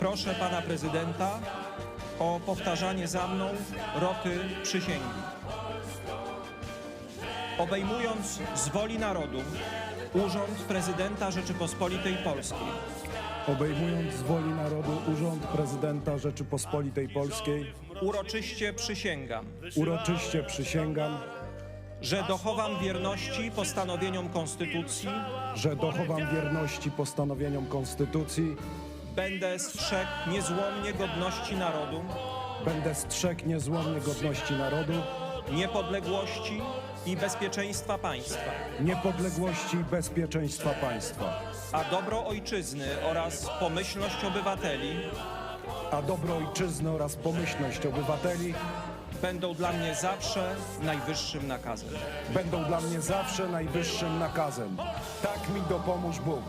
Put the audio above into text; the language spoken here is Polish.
Proszę pana prezydenta o powtarzanie za mną roty przysięgi. Obejmując z woli narodu urząd prezydenta Rzeczypospolitej Polskiej, obejmując z woli narodu urząd prezydenta Rzeczypospolitej Polskiej, uroczyście przysięgam, uroczyście przysięgam, że dochowam wierności postanowieniom Konstytucji, że dochowam wierności postanowieniom Konstytucji, będę strzegł niezłomnie godności narodu, będę strzegł niezłomnie godności narodu, niepodległości i bezpieczeństwa państwa, niepodległości i bezpieczeństwa państwa, a dobro ojczyzny oraz pomyślność obywateli a dobro ojczyzny oraz pomyślność obywateli będą dla mnie zawsze najwyższym nakazem. będą dla mnie zawsze najwyższym nakazem. Tak mi dopomóż Bóg.